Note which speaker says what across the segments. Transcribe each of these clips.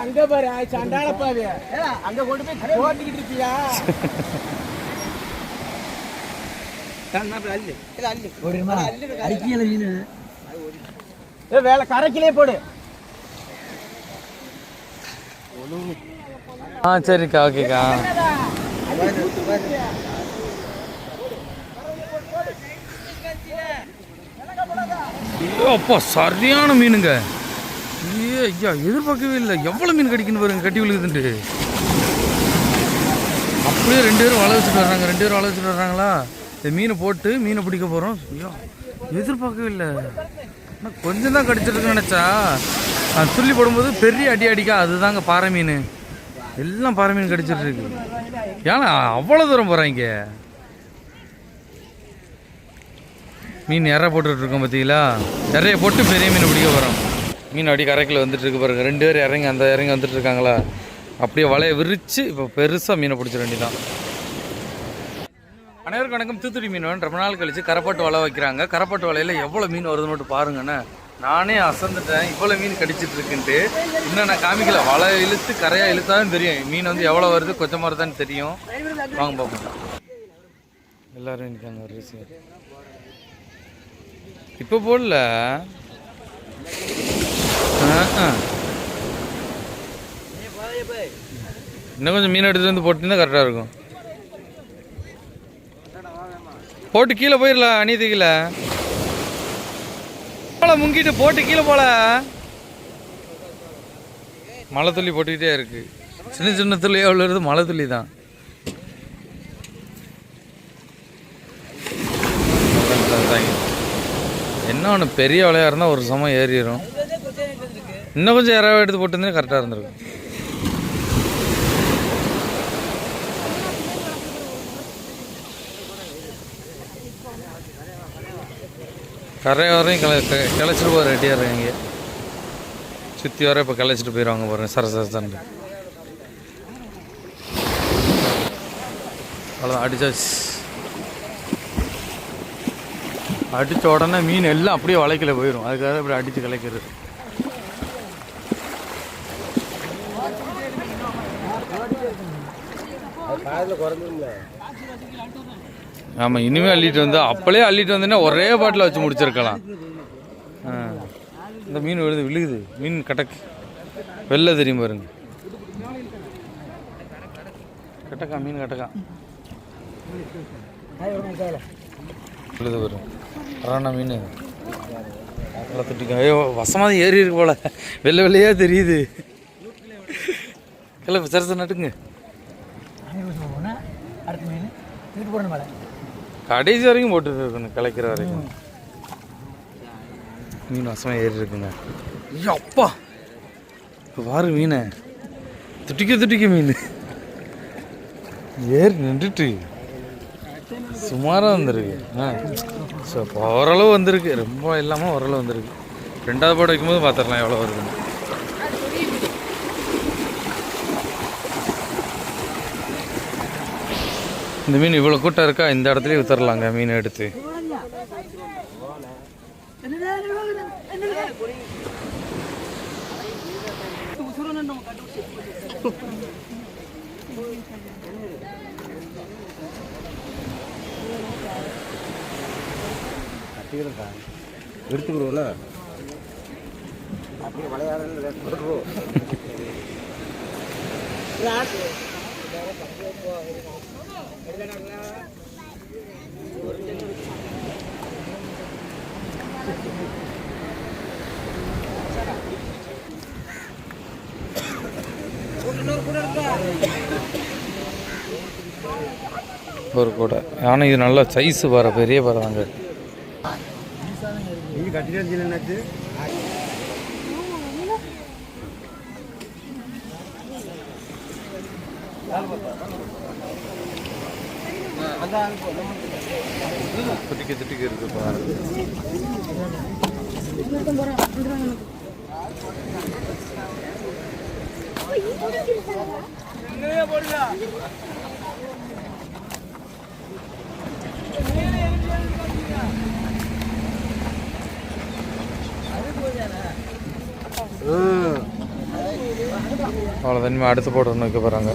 Speaker 1: அங்க பாரு சண்டால பாரு அங்க கொண்டு போய் போட்டுக்கிட்டு இருக்கியா
Speaker 2: அரிக்கியல மீன்
Speaker 1: ஏ வேலை கரைக்கிலே போடு.
Speaker 3: ஆ சரிக்கா ஓகேக்கா. ஐயோ, அப்பா சரியான மீனுங்க. ஐயே ஐயா எதிர்பார்க்கவே இல்லை. எவ்வளோ மீன் கிடைக்குன்னு பாருங்க கட்டி விழுகுதுன்ட்டு. அப்படியே ரெண்டு பேரும் வலை வச்சுட்டு வர்றாங்க ரெண்டு பேரும் வலை வச்சுட்டு வர்றாங்களா? இந்த மீனை போட்டு மீனை பிடிக்க போகிறோம் ஐயோ எதிர்பார்க்கவே இல்லை. ஆனால் கொஞ்சம் தான் கடிச்சிருக்குன்னு நினச்சா அது துள்ளி போடும்போது பெரிய அடி அடிக்கா அதுதாங்க பாறை மீன். எல்லாம் பாறை மீன் கடிச்சிட்டு இருக்கு. ஏன்னா அவ்வளோ தூரம் போகிறாங்க மீன் இறை போட்டுட்டு இருக்கோம் பார்த்தீங்களா நிறைய போட்டு பெரிய மீன் பிடிக்க போகிறோம் மீன் அடி கரைக்கில் வந்துட்டு இருக்கு பாருங்க. ரெண்டு பேரும் இறங்கி அந்த இறங்கி வந்துட்டு இருக்காங்களா அப்படியே வலையை விரித்து இப்போ பெருசாக மீனை பிடிச்சிட வேண்டியதான் அனைவருக்கும் வணக்கம். தூத்துடி மீன் வேணும் ரொம்ப நாள் கழிச்சு கரப்பாட்டு வலை வைக்கிறாங்க. கரப்பாட்டு வலையில் எவ்வளோ மீன் வருதுன்னு மட்டும் பாருங்கண்ணே. நானே அசந்துட்டேன். இவ்வளோ மீன் கடிச்சிட்டு இருக்குன்ட்டு. இன்னும் நான் காமிக்கல. வலை இழுத்து கரையாக இழுத்தாலும் தெரியும். மீன் வந்து எவ்வளோ வருது கொச்சமாக வருதான்னு தெரியும். வாங்க பார்ப்போம். எல்லோரும் நிற்காங்க ஒரு இப்போ போடல. இன்னும் கொஞ்சம் மீன் எடுத்துகிட்டு வந்து போட்டுருந்தா கரெக்டாக இருக்கும். போட்டு கீழே போயிடலாம் அநீதி கீழே போல முங்கிட்டு போட்டு கீழே போல. மழை துள்ளி போட்டுக்கிட்டே இருக்கு. சின்ன சின்ன துளி எவ்வளோ வருது? மழை துள்ளி தான். என்ன ஒன்று பெரிய வலையாக இருந்தால் ஒரு சமம் ஏறிடும் இன்னும் கொஞ்சம் இறவை எடுத்து போட்டுருந்தே கரெக்டாக இருந்திருக்கும். கரை வரையும் கிள க- கிளச்சிட்டு போகிற ரெடியாக இருக்காங்க சுற்றி வர இப்போ கிளச்சிட்டு போயிடுவாங்க பாருங்க சர அவ்வளோ அவ்வளோதான் அடிச்சாச்சு. அடித்த உடனே மீன் எல்லாம் அப்படியே வளைக்கல போயிடும் அதுக்காக இப்படி அடித்து கலைக்கிறது ஆமாம் இனிமேல் அள்ளிட்டு வந்து அப்பளே அள்ளிட்டு வந்தீங்கன்னா ஒரே பாட்டில் வச்சு முடிச்சிருக்கலாம். இந்த மீன் விழுது விழுகுது. மீன் கடக்கு வெளில தெரியும் பாருங்க. கட்டக்கா மீன் கட்டக்கா. விழுது வரும் அறான மீன். நல்லா துட்டிக்கும் ஐயோ வசமாக ஏறி இருக்கு போல. வெள்ளை வெள்ளையாக தெரியுது. கிளம்பு சரச நட்டுங்க
Speaker 2: அடுத்த மீன் தூக்கிட்டு போடணும் மேலே.
Speaker 3: கடைசி வரைக்கும் போட்டு இருக்கணும் கலைக்கிற வரைக்கும். மீன் வசமாக ஏறி இருக்குங்க. ஐயோ அப்பா. இப்போ பாரு மீனை. துட்டிக்க துட்டிக்க மீன். ஏறி நின்றுட்டு. சுமாராக வந்திருக்கு. ஆ. ஸோ இப்போ ஓரளவு வந்திருக்கு. ரொம்ப இல்லாமல் ஓரளவு வந்திருக்கு. ரெண்டாவது போட வைக்கும்போது பார்த்துடலாம் எவ்வளோ வருதுன்னு. இந்த மீன் இவ்வளோ கூட்டம் இருக்கா? இந்த இடத்துலயே வித்துறலாங்க மீன் எடுத்து.
Speaker 1: எடுத்துக்கிறோம்ல அப்படியே விளையாடுறது
Speaker 3: ஒரு கூடை. ஆனால் இது நல்ல சைஸ் வர பெரிய பாரு தாங்க
Speaker 1: நீ கட்டிட்டு வந்து என்னாச்சு
Speaker 3: துட்டிக்க துட்டிக்க இருக்கு பாரு அவ்வளோ தனிமே அடுத்து போட்டு வைக்க போகிறாங்க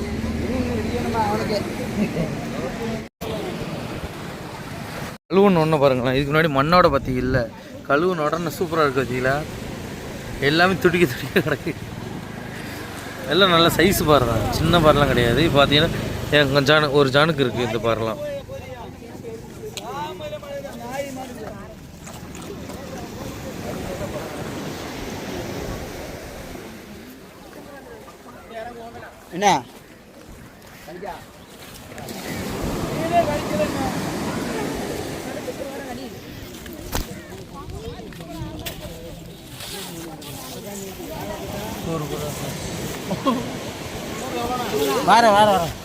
Speaker 3: கழுவுன்னு ஒன்று பாருங்களேன் இதுக்கு முன்னாடி மண்ணோட பற்றி இல்லை. கழுவுன உடனே சூப்பராக இருக்கு பார்த்தீங்களா எல்லாமே துடிக்க துடிக்க கிடக்கு. எல்லாம் நல்ல சைஸ் பாரு தான் சின்ன பாரெலாம் கிடையாது. பார்த்தீங்கன்னா ஜானு ஒரு ஜானுக்கு இருக்குது இந்த பாரெலாம்.
Speaker 1: என்ன? வார வார வார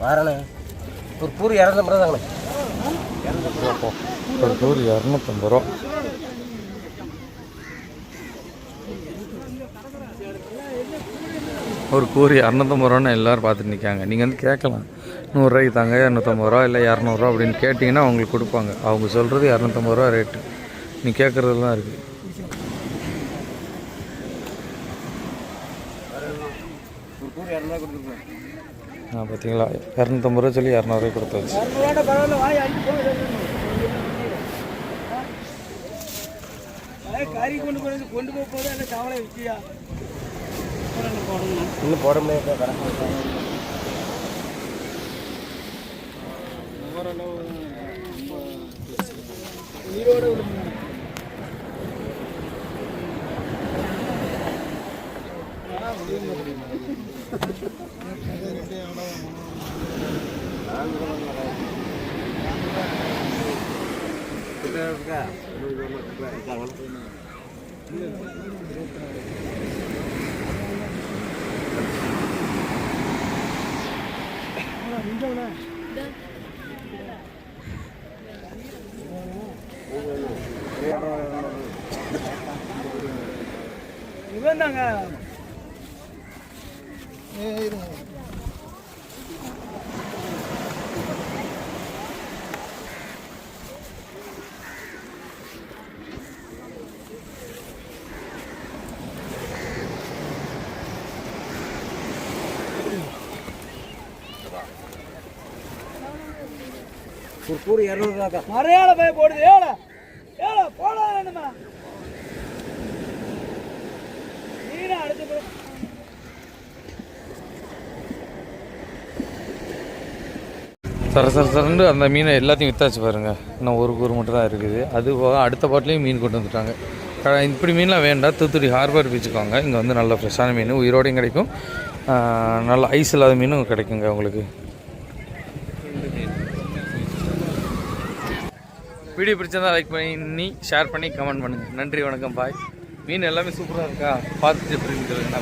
Speaker 1: வாரணே ஒரு பூரி இரநூத்தம்பது ரூபா தாங்கண்ணே.
Speaker 3: ஒரு கூறு இரநூத்தம்பது ரூபா. ஒரு கூறு இரநூத்தம்பது ரூபான்னு எல்லோரும் பார்த்துட்டு நிற்காங்க நீங்கள் வந்து கேட்கலாம். நூறுரூவாய்க்கு தாங்க இரநூத்தம்பது ரூபா இல்லை இரநூறுவா அப்படின்னு கேட்டிங்கன்னா அவங்களுக்கு கொடுப்பாங்க. அவங்க சொல்கிறது இரநூத்தம்பது ரூபா ரேட்டு. நீ கேட்குறதுலாம் இருக்குது
Speaker 1: ஒரு பூரி இரநூறுவா கொடுத்துருக்கேன்
Speaker 3: ஆ பார்த்தீங்களா? இரநூத்தம்பது ரூபா சொல்லி இரநூறுவா கொடுத்தாச்சு.
Speaker 1: இரநூறுவா பரவாயில்ல வாங்கி அடிச்சு கறி கொண்டு போய் கொண்டு போக போதும் இல்லை கவலை விற்கியா இன்னும் போட முடியாது இவன் தாங்க. ஒரு பூரி இரநூறுவாக்கா மறையாள போய் போடுது. ஏழ. ஏழ போட வேணுமா? நீனா அடுத்து
Speaker 3: சர சர சரண்டு அந்த மீனை எல்லாத்தையும் வித்தாச்சு பாருங்க. இன்னும் ஒரு கூறு மட்டும் தான் இருக்குது. அது போக அடுத்த பாட்டிலையும் மீன் கொண்டு வந்துட்டாங்க. இப்படி மீன்லாம் வேண்டாம். தூத்துக்குடி ஹார்பர் பீச்சுக்கு வாங்க. இங்கே வந்து நல்ல ஃப்ரெஷ்ஷான மீன். உயிரோடையும் கிடைக்கும். நல்ல ஐஸ் இல்லாத மீனும் கிடைக்குங்க உங்களுக்கு. வீடியோ பிடிச்சிருந்தா லைக் பண்ணி ஷேர் பண்ணி கமெண்ட் பண்ணுங்கள் நன்றி வணக்கம் பாய் மீன் எல்லாமே சூப்பராக இருக்கா? பார்த்துட்டு எப்படி இருக்குதுன்னா